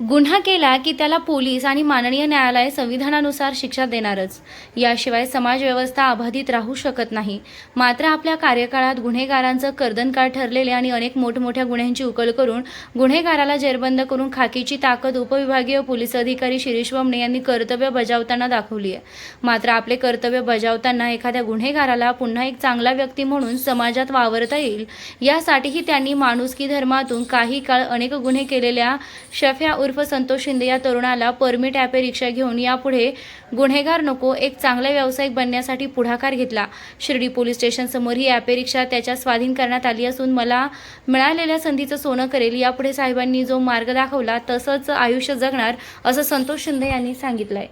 गुन्हा केला की त्याला पोलीस आणि माननीय न्यायालय संविधानानुसार शिक्षा देणारच. याशिवाय समाजव्यवस्था अबाधित राहू शकत नाही. मात्र आपल्या कार्यकाळात गुन्हेगारांचं कर्दनकार ठरलेले आणि अनेक मोठमोठ्या गुन्ह्यांची उकल करून गुन्हेगाराला जेरबंद करून खाकीची ताकद उपविभागीय पोलीस अधिकारी शिरीष वमणे यांनी कर्तव्य बजावताना दाखवली आहे. मात्र आपले कर्तव्य बजावताना एखाद्या गुन्हेगाराला पुन्हा एक चांगला व्यक्ती म्हणून समाजात वावरता येईल यासाठीही त्यांनी माणुसकी धर्मातून काही काळ अनेक गुन्हे केलेल्या शफ्या उर्फ संतोष शिंदे या तरुणाला परमिट ॲपे रिक्षा घेऊन यापुढे गुन्हेगार नको एक चांगला व्यावसायिक बनण्यासाठी पुढाकार घेतला. शिर्डी पोलीस स्टेशनसमोर ही ॲपे रिक्षा त्याच्या स्वाधीन करण्यात आली असून मला मिळालेल्या संधीचं सोनं करेल यापुढे साहेबांनी जो मार्ग दाखवला तसंच आयुष्य जगणार असं संतोष शिंदे यांनी सांगितलंय.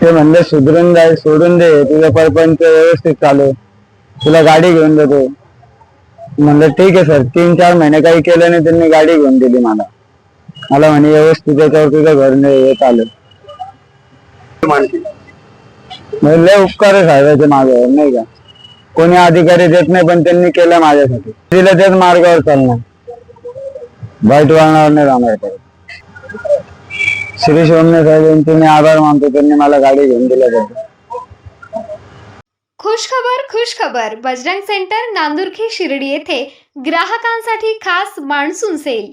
ते म्हणले सुधरून जाय सोडून दे तुझं परपंच व्यवस्थित चालू. तुला गाडी घेऊन देतो. म्हणलं ठीक आहे सर. तीन चार महिने काही केलं नाही त्यांनी गाडी घेऊन दिली मला. मला म्हणे व्यवस्थित त्याच्यावर तुझं घर नाही येत आलं म्हणजे लय उपकार आहे साहेबाचे माझ्यावर नाही का? कोणी अधिकारी देत नाही पण त्यांनी केलं माझ्यासाठी. तिला त्याच मार्गावर चालणार वाईट वळणावर नाही जाणार परत श्री शिवमने साहेब यांचे मी आभार मानतो त्यांनी मला गाडी घेऊन दिल्याबद्दल खुश खबर खुश खबर. बजरंग सेंटर नांदुरखी शिर्डी येथे ग्राहकांसाठी खास मान्सून सेल.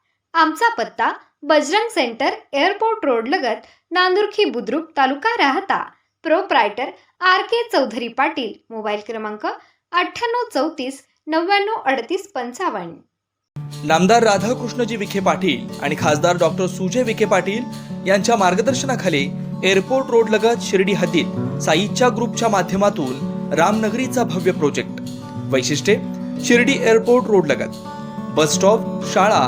आमचा पत्ता बजरंग सेंटर एअरपोर्ट रोड लगत Nandurki Budruk taluka Rahata. Proprietor R K Chaudhari Patil mobile क्रमांक अठ्ठ्याण्णव चौतीस नव्याण्णव अडतीस पंचावन्न. नामदार राधाकृष्णजी विखे पाटील आणि खासदार डॉक्टर सुजय विखे पाटील यांच्या मार्गदर्शनाखाली एअरपोर्ट रोड लगत शिर्डी हद्दीत साईच्या ग्रुपच्या माध्यमातून रामनगरीचा भव्य प्रोजेक्ट. वैशिष्ट्ये शिर्डी एअरपोर्ट रोड लगत. बस स्टॉप शाळा